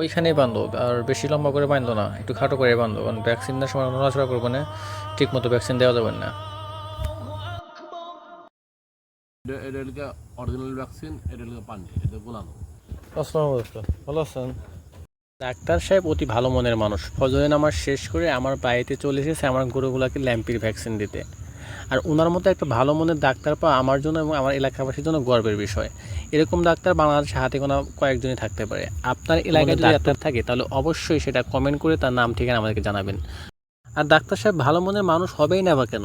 ওইখানেই বাঁধো আর বেশি লম্বা করে বাঁধো না একটু খাটো করে বাঁধো কারণ ভ্যাকসিন দেওয়ার সময় নড়াচড়া করবে না ঠিক মতো ভ্যাকসিন দেওয়া যাবে না। এটা অরিজিনাল ভ্যাকসিন এটা হচ্ছে পানি এটা গোলানো। আসসালামু আলাইকুম ভালো আছেন? ডাক্তার সাহেব অতি ভালো মনের মানুষ ফজরে নামাজ শেষ করে আমার বাড়িতে চলে এসেছে আমার গরুগুলাকে ল্যাম্পির ভ্যাকসিন দিতে। আর ওনার মতো একটা ভালো মনের ডাক্তার পাওয়া আমার জন্য এবং আমার এলাকাবাসীর জন্য গর্বের বিষয়। এরকম ডাক্তার বাংলাদেশে হাতে গোনা কয়েকজনই থাকতে পারে। আপনার এলাকায় যদি ডাক্তার থাকে তাহলে অবশ্যই সেটা কমেন্ট করে তার নাম ঠিকানা আমাদেরকে জানাবেন। আর ডাক্তার সাহেব ভালো মনের মানুষ হবেই না বা কেন?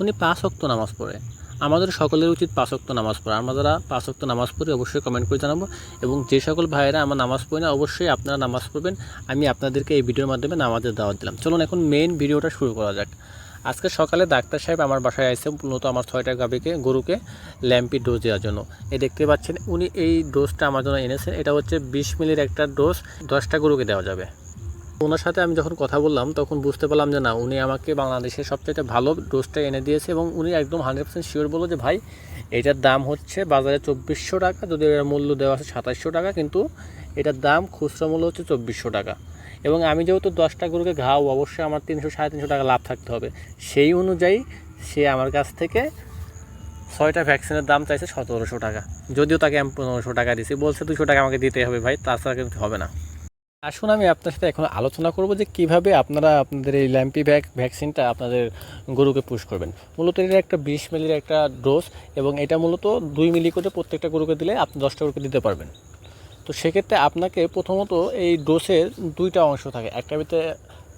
উনি পাঁচ অক্ত নামাজ পড়ে। আমাদের সকলের উচিত পাঁচ অক্ত নামাজ পড়া। আমরা যারা পাঁচ অক্ত নামাজ পড়ি অবশ্যই কমেন্ট করে জানাব। এবং যে সকল ভাইয়েরা আমার নামাজ পড়ি না অবশ্যই আপনারা নামাজ পড়বেন। আমি আপনাদেরকে এই ভিডিওর মাধ্যমে নামাজের দাওয়াত দিলাম। চলুন এখন মেইন ভিডিওটা শুরু করা যাক। আজকে সকালে ডাক্তার সাহেব আমার বাসায় আসছে মূলত আমার ছয়টা গাবিকে গরুকে ল্যাম্পি ডোজ দেওয়ার জন্য। এই দেখতে পাচ্ছেন, উনি এই ডোজটা আমার জন্য এনেছেন। এটা হচ্ছে বিশ মিলির একটা ডোজ, দশটা গরুকে দেওয়া যাবে। ওনার সাথে আমি যখন কথা বললাম, তখন বুঝতে পারলাম যে না, উনি আমাকে বাংলাদেশের সবচেয়ে ভালো ডোজটা এনে দিয়েছে এবং উনি একদম হান্ড্রেড পার্সেন্ট শিওর বলল যে, ভাই, এটার দাম হচ্ছে বাজারে চব্বিশশো টাকা, যদি এর মূল্য দেওয়া আছে সাতাশশো টাকা, কিন্তু এটার দাম খুচরা মূল্য হচ্ছে চব্বিশশো টাকা। এবং আমি যেহেতু দশটা গরুকে ঘাও অবশ্যই আমার তিনশো, সাড়ে তিনশো টাকা লাভ থাকতে হবে। সেই অনুযায়ী সে আমার কাছ থেকে ছয়টা ভ্যাকসিনের দাম চাইছে সতেরোশো টাকা। যদিও তাকে আমি পনেরোশো টাকা দিয়েছি বলছে দুশো টাকা আমাকে দিতে হবে ভাই, তাছাড়া কিন্তু হবে না। আসুন আমি আপনার সাথে এখন আলোচনা করব যে কীভাবে আপনারা আপনাদের এই ল্যাম্পি ভ্যাক ভ্যাকসিনটা আপনাদের গরুকে পুশ করবেন। মূলত এটা একটা বিশ মিলির একটা ডোজ এবং এটা মূলত দুই মিলি করে প্রত্যেকটা গরুকে দিলে আপনি দশটা গরুকে দিতে পারবেন। তো সেক্ষেত্রে আপনাকে প্রথমত এই ডোসের দুইটা অংশ থাকে। একটা ভিতরে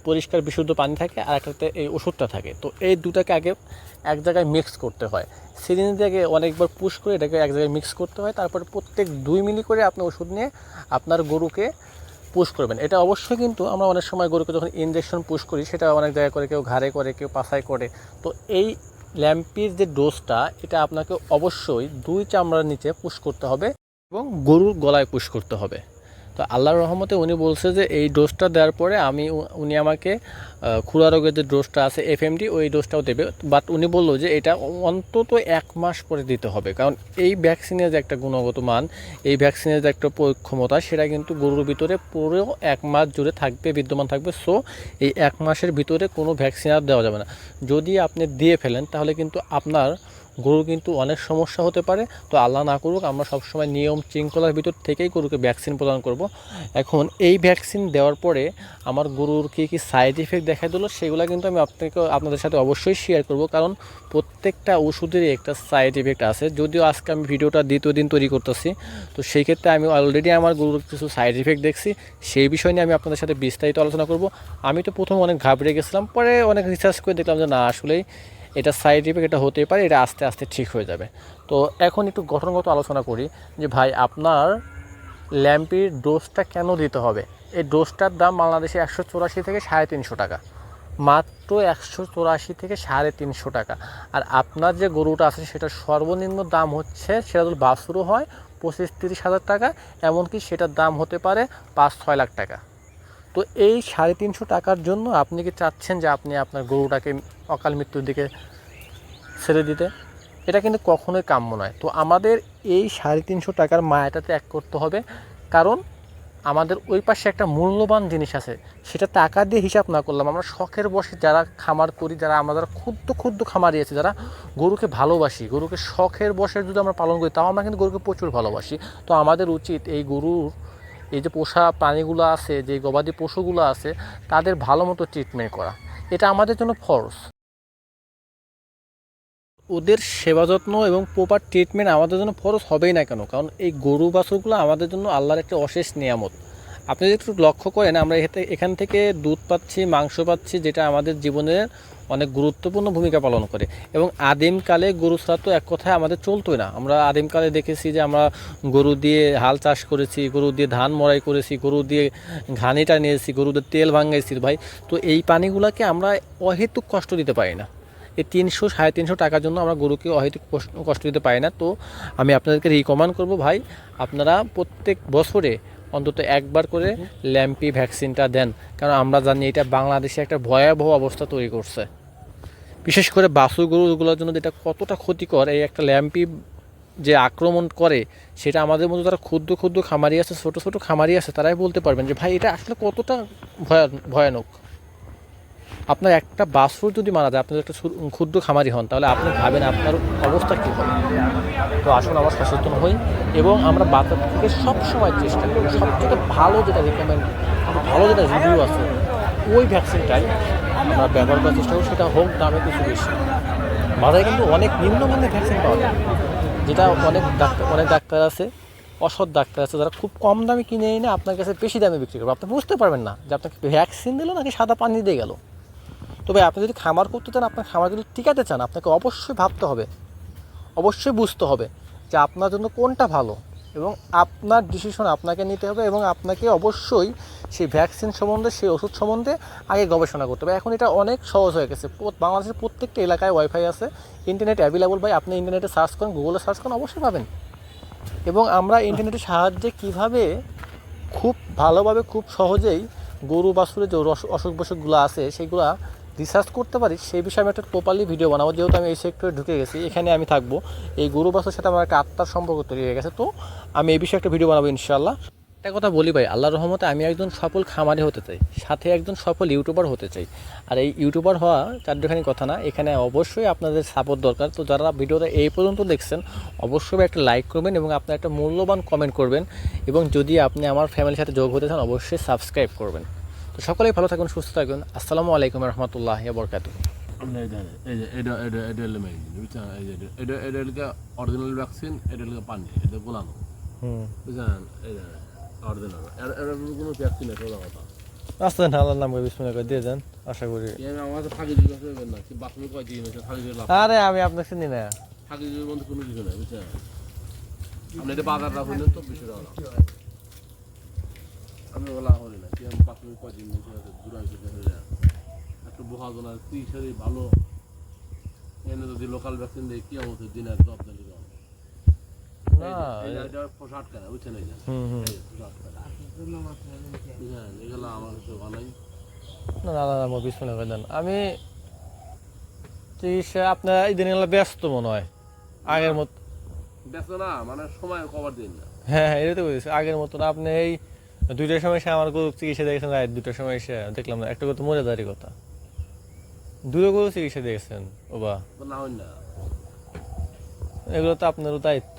পরিষ্কার, বিশুদ্ধ পানি থাকে আর একটাতে এই ওষুধটা থাকে। তো এই দুটাকে আগে এক জায়গায় মিক্স করতে হয়। সিরিঞ্জ দিয়ে অনেকবার পুশ করে এটাকে এক জায়গায় মিক্স করতে হয়। তারপরে প্রত্যেক দুই মিলি করে আপনি ওষুধ নিয়ে আপনার গরুকে পুশ করবেন। এটা অবশ্যই কিন্তু আমরা অনেক সময় গরুকে যখন ইনজেকশন পুশ করি, সেটা অনেক জায়গায় করে, কেউ ঘাড়ে করে, কেউ পাছায় করে। তো এই ল্যাম্পির যে ডোজটা এটা আপনাকে অবশ্যই দুই চামড়ার নিচে পুশ করতে হবে। এবং গরুর গলায় পুশ করতে হবে। তো আল্লাহর রহমতে উনি বলছে যে, এই ডোজটা দেওয়ার পরে আমি উনি আমাকে খুরা রোগের যে ডোজটা আছে এফ এফএমডি ওই ডোজটাও দেবে। বাট উনি বলল যে, এটা অন্তত এক মাস পরে দিতে হবে। কারণ এই ভ্যাকসিনের যে একটা গুণগত মান, এই ভ্যাকসিনের যে একটা ক্ষমতা সেটা কিন্তু গরুর ভিতরে পুরো এক মাস জুড়ে থাকবে, বিদ্যমান থাকবে। সো, এই এক মাসের ভিতরে কোনো ভ্যাকসিন আর দেওয়া যাবে না। যদি আপনি দিয়ে ফেলেন, তাহলে কিন্তু আপনার গরু কিন্তু অনেক সমস্যা হতে পারে। তো আল্লাহ না করুক, আমরা সবসময় নিয়ম শৃঙ্খলার ভিতর থেকেই গরুকে ভ্যাকসিন প্রদান করব। এখন এই ভ্যাকসিন দেওয়ার পরে আমার গরুর কী কী সাইড ইফেক্ট দেখা দিল, সেগুলো কিন্তু আমি আপনাকে, আপনাদের সাথে অবশ্যই শেয়ার করব। কারণ প্রত্যেকটা ওষুধেরই একটা সাইড ইফেক্ট আছে। যদিও আজকে আমি ভিডিওটা দ্বিতীয় দিন তৈরি করতেছি, তো সেই ক্ষেত্রে আমি অলরেডি আমার গরুর কিছু সাইড ইফেক্ট দেখছি। সেই বিষয় নিয়ে আমি আপনাদের সাথে বিস্তারিত আলোচনা করব। আমি তো প্রথম অনেক ঘাবড়ে গেছিলাম, পরে অনেক রিসার্চ করে দেখলাম যে না, আসলেই এটা সাইড ইফেক্ট এটা হতেই পারে, এটা আস্তে আস্তে ঠিক হয়ে যাবে। তো এখন একটু গঠনগত আলোচনা করি যে ভাই আপনার ল্যাম্পির ডোজটা কেন দিতে হবে? এই ডোজটার দাম বাংলাদেশে একশো চুরাশি থেকে সাড়ে তিনশো টাকা। মাত্র একশো চুরাশি থেকে সাড়ে তিনশো টাকা। আর আপনার যে গরুটা আছে, সেটা সর্বনিম্ন দাম হচ্ছে, সেটা যদি বাছুরও হয়, পঁচিশ তিরিশ হাজার টাকা, এমনকি সেটার দাম হতে পারে পাঁচ ছয় লাখ টাকা। তো এই সাড়ে তিনশো টাকার জন্য আপনি কি চাচ্ছেন যে আপনি আপনার গরুটাকে অকাল মৃত্যুর দিকে ছেড়ে দিতে। এটা কিন্তু কখনোই কাম্য নয়। তো আমাদের এই সাড়ে তিনশো টাকার মায়াটা ত্যাগ করতে হবে। কারণ আমাদের ওই পাশে একটা মূল্যবান জিনিস আছে। সেটা টাকা দিয়ে হিসাব না করলাম। আমরা শখের বসে যারা খামার করি, যারা আমাদের ক্ষুদ্র ক্ষুদ্র খামারি আছে, যারা গরুকে ভালোবাসি, গরুকে শখের বসে যদি আমরা পালন করি, তাও আমরা কিন্তু গরুকে প্রচুর ভালোবাসি। তো আমাদের উচিত এই গরুর, এই যে পোষা প্রাণীগুলো আছে, যে গবাদি পশুগুলো আছে, তাদের ভালো মতো ট্রিটমেন্ট করা। এটা আমাদের জন্য ফরজ। ওদের সেবা যত্ন এবং প্রপার ট্রিটমেন্ট আমাদের জন্য ফরজ হবেই না কেন? কারণ এই গরু বাছুরগুলো আমাদের জন্য আল্লাহর একটা অশেষ নিয়ামত। আপনি যদি একটু লক্ষ্য করেন, আমরা এখান থেকে দুধ পাচ্ছি, মাংস পাচ্ছি, যেটা আমাদের জীবনের অনেক গুরুত্বপূর্ণ ভূমিকা পালন করে। এবং আদিমকালে গরু ছাড়া তো এক কথায় আমাদের চলতোই না। আমরা আদিমকালে দেখেছি যে আমরা গরু দিয়ে হাল চাষ করেছি, গরু দিয়ে ধান মড়াই করেছি, গরু দিয়ে ঘানিটা নিয়েছি গরু দিয়ে তেল ভাঙাইছি ভাই। তো এই পানিগুলোকে আমরা অহেতুক কষ্ট দিতে পারি না। এই তিনশো সাড়ে তিনশো টাকার জন্য আমরা গরুকে অহেতুক কষ্ট- দিতে পারি না। তো আমি আপনাদেরকে রিকমেন্ড করব ভাই আপনারা প্রত্যেক বছরে অন্তত একবার করে ল্যাম্পি ভ্যাকসিনটা দেন। কারণ আমরা জানি এটা বাংলাদেশে একটা ভয়াবহ অবস্থা তৈরি করছে। বিশেষ করে বাছুর গরুগুলোর জন্য যেটা কতটা ক্ষতিকর এই একটা ল্যাম্পি যে আক্রমণ করে সেটা আমাদের মধ্যে তারা ক্ষুদ্র ক্ষুদ্র খামারি আছে ছোট ছোট খামারি আছে তারাই বলতে পারবেন যে ভাই এটা আসলে কতটা ভয়া- ভয়ানক? আপনার একটা বাছুর যদি মারা যায়, আপনি একটা ক্ষুদ্র খামারি হন, তাহলে আপনি ভাবেন আপনার অবস্থা কী হবে? তো আসুন আমরা সচেতন হই এবং আমরা বাজার থেকে সবসময় চেষ্টা করি সবথেকে ভালো যেটা রেকমেন্ড ভালো যেটা রিভিউ আছে, ওই ভ্যাকসিনটাই আমরা ব্যবহার করার চেষ্টা করি, সেটা হোক দামে কিছু বেশি। বাজারে কিন্তু অনেক নিম্নমানের ভ্যাকসিন পাওয়া যায়, যেটা অনেক ডাক্তার অনেক ডাক্তার আছে, অসৎ ডাক্তার আছে, যারা খুব কম দামে কিনে এনে আপনার কাছে বেশি দামে বিক্রি করবে। আপনি বুঝতে পারবেন না যে আপনাকে ভ্যাকসিন দিল নাকি সাদা পানি দিয়ে গেল। তবে আপনি যদি খামার করতে চান, আপনার খামার যদি টিকাতে চান, আপনাকে অবশ্যই ভাবতে হবে। অবশ্যই বুঝতে হবে যে আপনার জন্য কোনটা ভালো এবং আপনার ডিসিশন আপনাকে নিতে হবে এবং আপনাকে অবশ্যই সেই ভ্যাকসিন সম্বন্ধে, সেই ওষুধ সম্বন্ধে আগে গবেষণা করতে হবে। এখন এটা অনেক সহজ হয়ে গেছে। বাংলাদেশের প্রত্যেকটা এলাকায় ওয়াইফাই আছে ইন্টারনেট অ্যাভেলেবল ভাই। আপনি ইন্টারনেটে সার্চ করেন গুগলে সার্চ করেন, অবশ্যই পাবেন। এবং আমরা ইন্টারনেটের সাহায্যে কীভাবে খুব ভালোভাবে, খুব সহজেই গরু বাছুরের যে অসুখ বসুখগুলো আছে, সেগুলো রিসার্চ করতে পারি, সেই বিষয়ে আমি একটা প্রপারলি ভিডিও বানাবো। যেহেতু আমি এই সেক্টরে ঢুকে গেছি, এখানে আমি থাকব। এই গরু বাছুরের সাথে আমার একটা আত্মার সম্পর্ক তৈরি হয়ে গেছে। তো আমি এই বিষয়ে একটা ভিডিও বানাবো ইনশাল্লাহ একটা কথা বলি ভাই আল্লাহ রহমতে আমি একজন সফল খামারি হতে চাই, সাথে একজন সফল ইউটিউবার হতে চাই। আর এই ইউটিউবার হওয়া চারখানি কথা না, এখানে অবশ্যই আপনাদের সাপোর্ট দরকার। তো যারা ভিডিওটা এই পর্যন্ত দেখছেন, অবশ্যই একটা লাইক করবেন এবং আপনার একটা মূল্যবান কমেন্ট করবেন। এবং যদি আপনি আমার ফ্যামিলির সাথে যোগ হতে চান, অবশ্যই সাবস্ক্রাইব করবেন। তো সকলেই ভালো থাকুন সুস্থ থাকুন। আসসালামু আলাইকুম রহমতুল্লাহ বরকাতু অরিজিনাল ভ্যাকসিন এটা পানি এটা গোলানো অরিজিনাল কোনো ভ্যাকসিন আছে কথা আল্লাহর নাম করে বিসমিল্লাহ করে দিয়ে আশা করি। আরে আমি আপনাকে চিনি না। কোনো কিছু নাই বুঝছেন? আপনি এটা বাজার রাখুন তো আমি বলা হলি না। দিন যায়। একটু তুই ভালো। এনে যদি লোকাল ভ্যাকসিন দেয় কি আর জব দিলে আমি চিকিৎসা আপনার এই দিনগুলো ব্যস্ত মনে হয়। আগের মতো ব্যস্ত না মানে সময় কভার দিন না। হ্যাঁ হ্যাঁ এটা তো বলছি। আগের মতন আপনি এই দুইটার সময় এসে আমার গরু চিকিৎসা দেখেছেন রাত দুটার সময় এসে দেখলাম না একটা কথা মজাদারি কথা। দুটো গরু চিকিৎসা দেখেছেন ও বা এগুলো তো আপনারও দায়িত্ব।